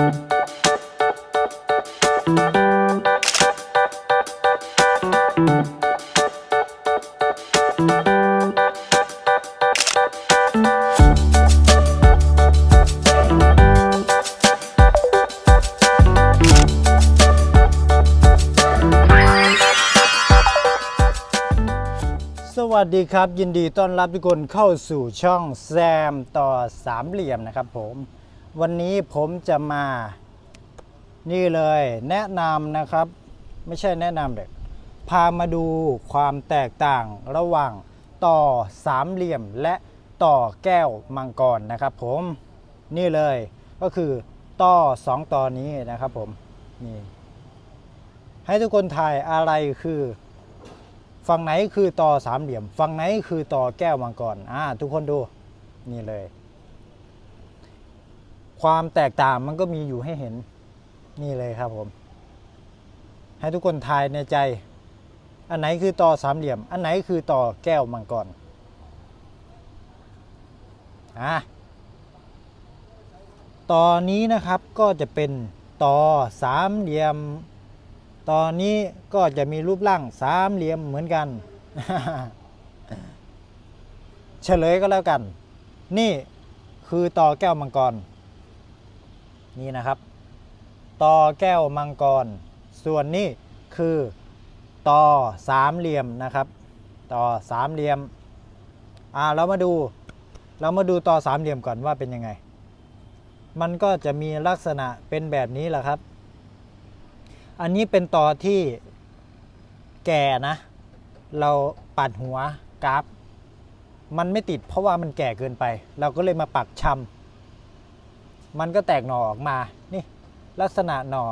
สวัสดีครับ ยินดีต้อนรับทุกคนเข้าสู่ช่องแซมต่อสามเหลี่ยมนะครับผม วันนี้ผมจะมา นี่เลยแนะนำนะครับ ไม่ใช่แนะนำเด็กพามาดูความแตกต่างระหว่างต่อสามเหลี่ยมและต่อแก้วมังกรนะครับ ผมนี่เลยก็คือต่อสองต่อนี้นะครับผมนี่ให้ทุกคนถ่ายอะไรคือ ฝั่งไหนคือต่อสามเหลี่ยม ฝั่งไหนคือต่อแก้วมังกรอ่าทุกคนดูนี่เลย ความแตกต่างมันก็มีอยู่ให้เห็นนี่เลยครับผม ให้ทุกคนทายในใจ อันไหนคือต่อสามเหลี่ยม อันไหนคือต่อแก้วมังกรอะตอนนี้นะครับก็จะเป็นต่อสามเหลี่ยม ตอนนี้ก็จะมีรูปร่างสามเหลี่ยมเหมือนกัน เฉลยก็แล้วกัน นี่คือต่อแก้วมังกร นี่นะครับต่อแก้วมังกร ส่วนนี้คือต่อสามเหลี่ยมนะครับต่อสามเหลี่ยมอ่าเรามาดูเรามาดูต่อสามเหลี่ยมก่อนว่าเป็นยังไง มันก็จะมีลักษณะเป็นแบบนี้แหละครับ อันนี้เป็นต่อที่แก่นะ เราปัดหัวกราฟ มันไม่ติดเพราะว่ามันแก่เกินไป เราก็เลยมาปักชำ มันก็แตกหน่อออกมา นี่ลักษณะหน่อ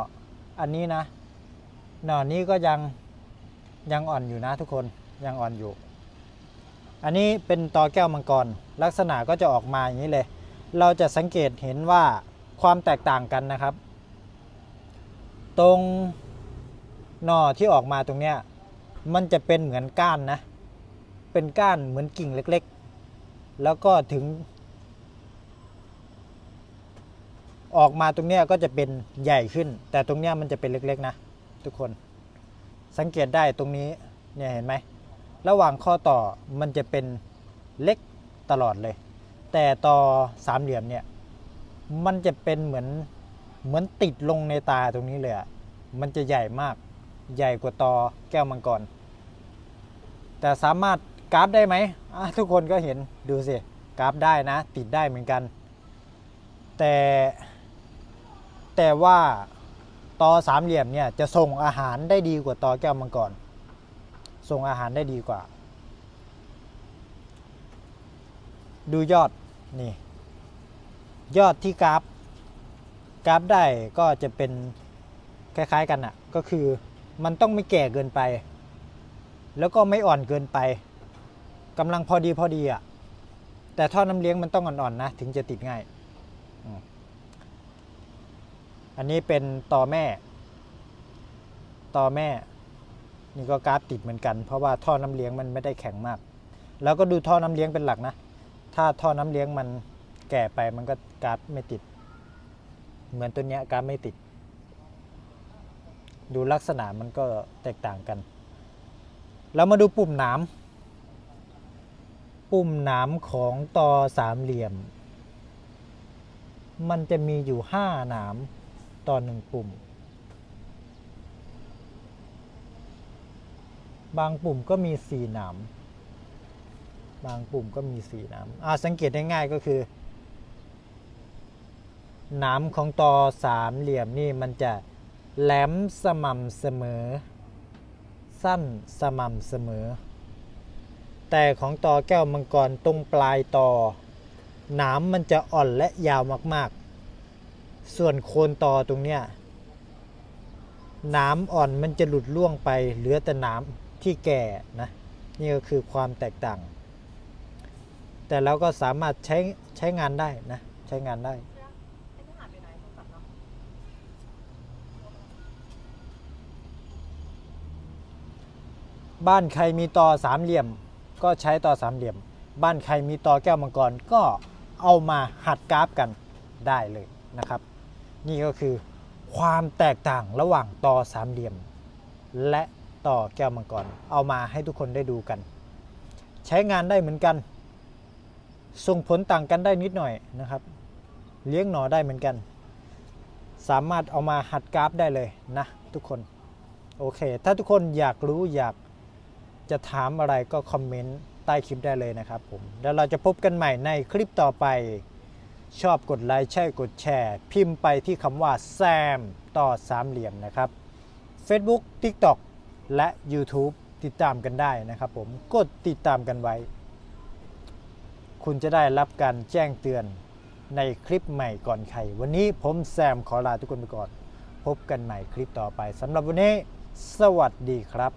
อันนี้นะ หน่อนี้ก็ยังยังอ่อนอยู่นะทุกคนยังอ่อนอยู่ อันนี้เป็นตอแก้วมังกร ลักษณะก็จะออกมาอย่างนี้เลย เราจะสังเกตเห็นว่าความแตกต่างกันนะครับ ตรงหน่อที่ออกมาตรงเนี้ยมันจะเป็นเหมือนก้านนะ เป็นก้านเหมือนกิ่งเล็ก ๆ แล้วก็ถึง ออกมาตรงเนี้ยก็จะเป็นใหญ่ขึ้น แต่ตรงเนี้ยมันจะเป็นเล็กๆนะ ทุกคนสังเกตได้ตรงนี้เนี่ยเห็นไหมระหว่างข้อต่อมันจะเป็นเล็กตลอดเลย แต่ต่อสามเหลี่ยมเนี่ยมันจะเป็นเหมือนเหมือนติดลงในตาตรงนี้เลยอะมันจะใหญ่มากใหญ่กว่าตอแก้วมังกร แต่สามารถกราฟได้ไหมทุกคนก็เห็นดูสิกราฟได้นะ ติดได้เหมือนกัน แต่ แต่ว่าตอสามเหลี่ยมเนี่ยจะส่งอาหารได้ดีกว่าตอแก้วมังกร ส่งอาหารได้ดีกว่า ดูยอดนี่ ยอดที่กราฟ กราฟได้ก็จะเป็นคล้ายๆกันอะ่ะ ก็คือมันต้องไม่แก่เกินไป แล้วก็ไม่อ่อนเกินไปกำลังพอดีพอดีอะ่ะ แต่ท่อน้ำเลี้ยงมันต้องอ่อนๆนะถึงจะติดง่าย อันนี้เป็นต่อแม่ ต่อแม่ นี่ก็กราฟติดเหมือนกัน เพราะว่าท่อน้ำเลี้ยงมันไม่ได้แข็งมาก แล้วก็ดูท่อน้ำเลี้ยงเป็นหลักนะ ถ้าท่อน้ำเลี้ยงมันแก่ไปมันก็กราฟไม่ติด เหมือนตัวเนี้ยกราฟไม่ติด ดูลักษณะมันก็แตกต่างกันเรามาดูปุ่มหนามปุ่มหนามของต่อสามเหลี่ยม มันจะมีอยู่ห้าหนาม ต่อหนึ่งปุ่ม บางปุ่มก็มีสี่หนามบางปุ่มก็มีสี่หนามอ่าสังเกตได้ง่ายก็คือหนามของตอสามเหลี่ยมนี่มันจะแหลมสม่ำเสมอ สั้นสม่ำเสมอ แต่ของตอแก้วมังกรตรงปลายตอหนามมันจะอ่อนและยาวมากๆ ส่วนโคนตอตรงเนี้ยหนามอ่อนมันจะหลุดล่วงไป เหลือแต่หนามที่แก่นะนี่ก็คือความแตกต่าง แต่เราก็สามารถใช้ใช้งานได้นะ ใช้งานได้ บ้านใครมีต่อสามเหลี่ยม ก็ใช้ต่อสามเหลี่ยม บ้านใครมีต่อแก้วมังกรก็เอามาหัดกราฟกันได้เลยนะครับ นี่ก็คือความแตกต่างระหว่างต่อสามเหลี่ยม และต่อแก้วมังกร เอามาให้ทุกคนได้ดูกัน ใช้งานได้เหมือนกัน ส่งผลต่างกันได้นิดหน่อยนะครับ เลี้ยงหนอได้เหมือนกัน สามารถเอามาหัดกราฟได้เลยนะทุกคน โอเค ถ้าทุกคนอยากรู้อยากจะถามอะไรก็คอมเมนต์ใต้คลิปได้เลยนะครับผม แล้วเราจะพบกันใหม่ในคลิปต่อไป ชอบกดไลค์ใช่กดแชร์ พิมพ์ไปที่คำว่าแซมต่อสามเหลี่ยมนะครับ Facebook TikTok และ YouTube ติดตามกันได้นะครับผมกดติดตามกันไว้ คุณจะได้รับการแจ้งเตือนในคลิปใหม่ก่อนใคร วันนี้ผมแซมขอลาทุกคนไปก่อน พบกันใหม่คลิปต่อไปสำหรับวันนี้ สวัสดีครับ